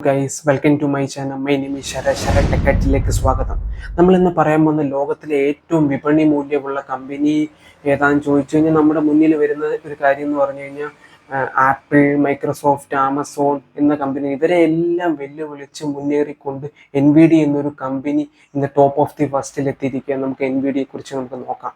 Guys welcome to my channel my name ശര ശര ടെക്കറ്റിലേക്ക് സ്വാഗതം. നമ്മൾ ഇന്ന് പറയാൻ പോകുന്ന ലോകത്തിലെ ഏറ്റവും വിപണി മൂല്യമുള്ള കമ്പനി ഏതാണെന്ന് ചോദിച്ചു കഴിഞ്ഞാൽ നമ്മുടെ മുന്നിൽ വരുന്ന ഒരു കാര്യം എന്ന് പറഞ്ഞു കഴിഞ്ഞാൽ ആപ്പിൾ മൈക്രോസോഫ്റ്റ് ആമസോൺ എന്ന കമ്പനി ഇവരെ എല്ലാം വെല്ലുവിളിച്ച് മുന്നേറിക്കൊണ്ട് എൻ വി ഡി എന്നൊരു കമ്പനി ഇന്ന് ടോപ്പ് ഓഫ് ദി ഫസ്റ്റിൽ എത്തിയിരിക്കുക നമുക്ക് എൻ വി ഡിയെ കുറിച്ച് നമുക്ക് നോക്കാം.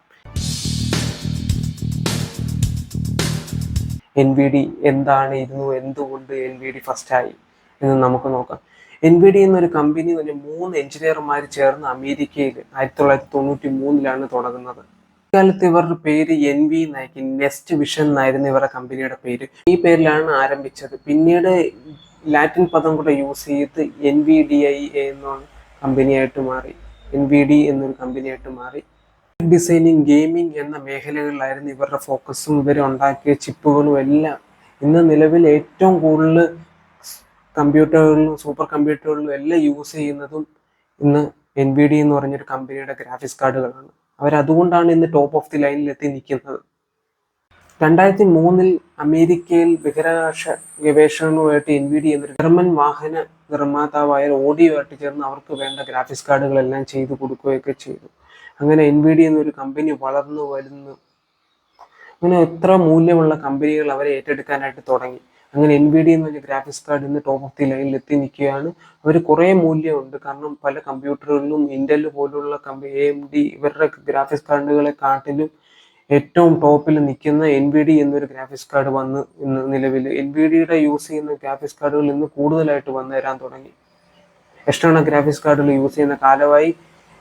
എൻ വി ഡി എന്താണ് ഇരുന്നു എന്തുകൊണ്ട് എൻ വി ഡി ഫസ്റ്റായി എന്ന് നമുക്ക് നോക്കാം. എൻ ബി ഡി എന്നൊരു കമ്പനി തന്നെ മൂന്ന് എഞ്ചിനീയർമാർ ചേർന്ന് അമേരിക്കയിൽ ആയിരത്തി തൊള്ളായിരത്തി തൊണ്ണൂറ്റി മൂന്നിലാണ് തുടങ്ങുന്നത്. ഇക്കാലത്ത് ഇവരുടെ പേര് എൻ വി നായിക്ക് നെക്സ്റ്റ് വിഷൻ എന്നായിരുന്നു ഇവരുടെ കമ്പനിയുടെ പേര്. ഈ പേരിലാണ് ആരംഭിച്ചത്. പിന്നീട് ലാറ്റിൻ പദം കൂടെ യൂസ് ചെയ്ത് എൻ വി ഡി ഐ എന്ന കമ്പനിയായിട്ട് മാറി. എൻ വി ഡി എന്നൊരു കമ്പനിയായിട്ട് മാറി. ഡിസൈനിങ് ഗെയിമിംഗ് എന്ന മേഖലകളിലായിരുന്നു ഇവരുടെ ഫോക്കസും ഇവർ ഉണ്ടാക്കിയ ചിപ്പുകളും എല്ലാം ഇന്ന് നിലവിൽ ഏറ്റവും കൂടുതൽ കമ്പ്യൂട്ടറുകളിലും സൂപ്പർ കമ്പ്യൂട്ടറുകളിലും എല്ലാം യൂസ് ചെയ്യുന്നതും ഇന്ന് എൻ ബി ഡി എന്ന് പറഞ്ഞൊരു കമ്പനിയുടെ ഗ്രാഫിക്സ് കാർഡുകളാണ്. അവരതുകൊണ്ടാണ് ഇന്ന് ടോപ്പ് ഓഫ് ദി ലൈനിൽ എത്തി നിൽക്കുന്നത്. രണ്ടായിരത്തി മൂന്നിൽ അമേരിക്കയിൽ ബഹിരാകാശ ഗവേഷണവുമായിട്ട് എൻ വി ഡി എന്നൊരു ജർമ്മൻ വാഹന നിർമ്മാതാവായ ഓഡിയോയായിട്ട് ചേർന്ന് അവർക്ക് വേണ്ട ഗ്രാഫിക്സ് കാർഡുകളെല്ലാം ചെയ്തു കൊടുക്കുകയൊക്കെ ചെയ്തു. അങ്ങനെ എൻ വി ഡി എന്നൊരു കമ്പനി വളർന്നു വരുന്നു. അങ്ങനെ എത്ര മൂല്യമുള്ള കമ്പനികൾ അവരെ ഏറ്റെടുക്കാനായിട്ട് തുടങ്ങി? അങ്ങനെ എൻ വി ഡി എന്ന് ഗ്രാഫിക്സ് കാർഡ് ഇന്ന് ടോപ്പ് ഓഫ് ദി ലൈനിൽ എത്തി നിൽക്കുകയാണ്. അവർ കുറേ മൂല്യമുണ്ട്. കാരണം പല കമ്പ്യൂട്ടറുകളിലും ഇന്റൽ പോലുള്ള കമ്പി എ എം ഡി ഇവരുടെ ഗ്രാഫിക്സ് കാർഡുകളെ കാട്ടിലും ഏറ്റവും ടോപ്പിൽ നിൽക്കുന്ന എൻ വി ഡി എന്നൊരു ഗ്രാഫിക്സ് കാർഡ് വന്ന് ഇന്ന് നിലവിൽ എൻ വി ഡിയുടെ യൂസ് ചെയ്യുന്ന ഗ്രാഫിക്സ് കാർഡുകൾ ഇന്ന് കൂടുതലായിട്ട് വന്നു തരാൻ തുടങ്ങി. എക്സ്റ്റേണൽ ഗ്രാഫിക്സ് കാർഡുകൾ യൂസ് ചെയ്യുന്ന കാലമായി.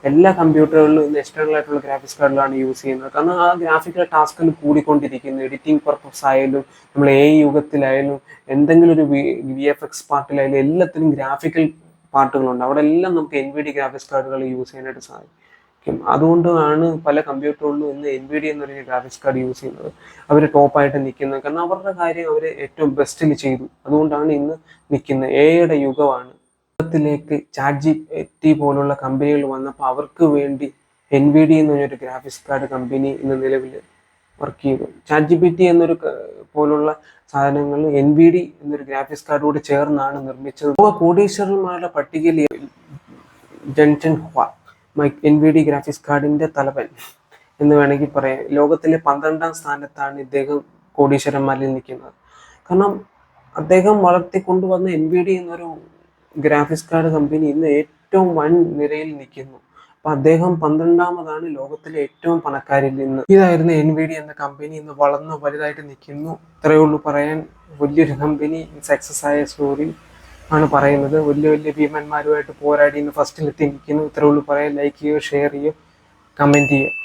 എല്ലാ കമ്പ്യൂട്ടറുകളിലും എക്സ്റ്റേണൽ ആയിട്ടുള്ള ഗ്രാഫിക്സ് കാർഡിലാണ് യൂസ് ചെയ്യുന്നത്. കാരണം ആ ഗ്രാഫിക്കൽ ടാസ്കിൽ കൂടിക്കൊണ്ടിരിക്കുന്നു. എഡിറ്റിംഗ് പർപ്പസ് ആയാലും നമ്മൾ എ യുഗത്തിലായാലും എന്തെങ്കിലും ഒരു വി എഫ് എക്സ് പാർട്ടിലായാലും എല്ലാത്തിനും ഗ്രാഫിക്കൽ പാർട്ടുകളുണ്ട്. അവിടെ എല്ലാം നമുക്ക് എൻ വി ഡി ഗ്രാഫിക്സ് കാർഡുകൾ യൂസ് ചെയ്യാനായിട്ട് സാധിക്കും. അതുകൊണ്ടാണ് പല കമ്പ്യൂട്ടറുകളിലും ഇന്ന് എൻ വി ഡി എന്ന് പറയുന്ന ഗ്രാഫിക്സ് കാർഡ് യൂസ് ചെയ്യുന്നത്. അവർ ടോപ്പായിട്ട് നിൽക്കുന്നത്. കാരണം അവരുടെ കാര്യം അവർ ഏറ്റവും ബെസ്റ്റിൽ ചെയ്തു. അതുകൊണ്ടാണ് ഇന്ന് നിൽക്കുന്നത്. എയുടെ യുഗമാണ്. ത്തിലേക്ക് ചാറ്റ് ജി ടി പോലുള്ള കമ്പനികൾ വന്നപ്പോൾ അവർക്ക് വേണ്ടി എൻ വി ഡി എന്ന് പറഞ്ഞൊരു ഗ്രാഫിക്സ് കാർഡ് കമ്പനി ഇന്ന് നിലവിൽ വർക്ക് ചെയ്തു. ചാറ്റ് ജി പി ടി എന്നൊരു പോലുള്ള സാധനങ്ങൾ എൻ വി ഡി എന്നൊരു ഗ്രാഫിക്സ് കാർഡോട് ചേർന്നാണ് നിർമ്മിച്ചത്. ലോക കോടീശ്വരന്മാരുടെ പട്ടികയിൽ ജൻഷൻ ഹ്വാ എൻ വി ഡി ഗ്രാഫിക്സ് കാർഡിന്റെ തലവൻ എന്ന് വേണമെങ്കിൽ പറയാം. ലോകത്തിലെ പന്ത്രണ്ടാം സ്ഥാനത്താണ് ഇദ്ദേഹം കോടീശ്വരന്മാരിൽ നിൽക്കുന്നത്. കാരണം അദ്ദേഹം വളർത്തിക്കൊണ്ടുവന്ന എൻ വി ഡി എന്നൊരു ഗ്രാഫിക്സ് കാർഡ് കമ്പനി ഇന്ന് ഏറ്റവും വൻ നിരയിൽ നിൽക്കുന്നു. അപ്പൊ അദ്ദേഹം പന്ത്രണ്ടാമതാണ് ലോകത്തിലെ ഏറ്റവും പണക്കാരിൽ നിന്ന്. ഇതായിരുന്നു എൻ വി ഡി എന്ന കമ്പനി ഇന്ന് വളർന്ന് വലുതായിട്ട് നിൽക്കുന്നു. ഇത്രയേ ഉള്ളൂ പറയാൻ. വലിയൊരു കമ്പനി സക്സസ് ആയ സ്റ്റോറി ആണ് പറയുന്നത്. വലിയ വലിയ ഭീമന്മാരുമായിട്ട് പോരാടി ഇന്ന് ഫസ്റ്റിലെത്തി നിൽക്കുന്നു. ഇത്രയേ ഉള്ളൂ പറയാൻ. ലൈക്ക് ചെയ്യുക ഷെയർ ചെയ്യുക കമന്റ് ചെയ്യുക.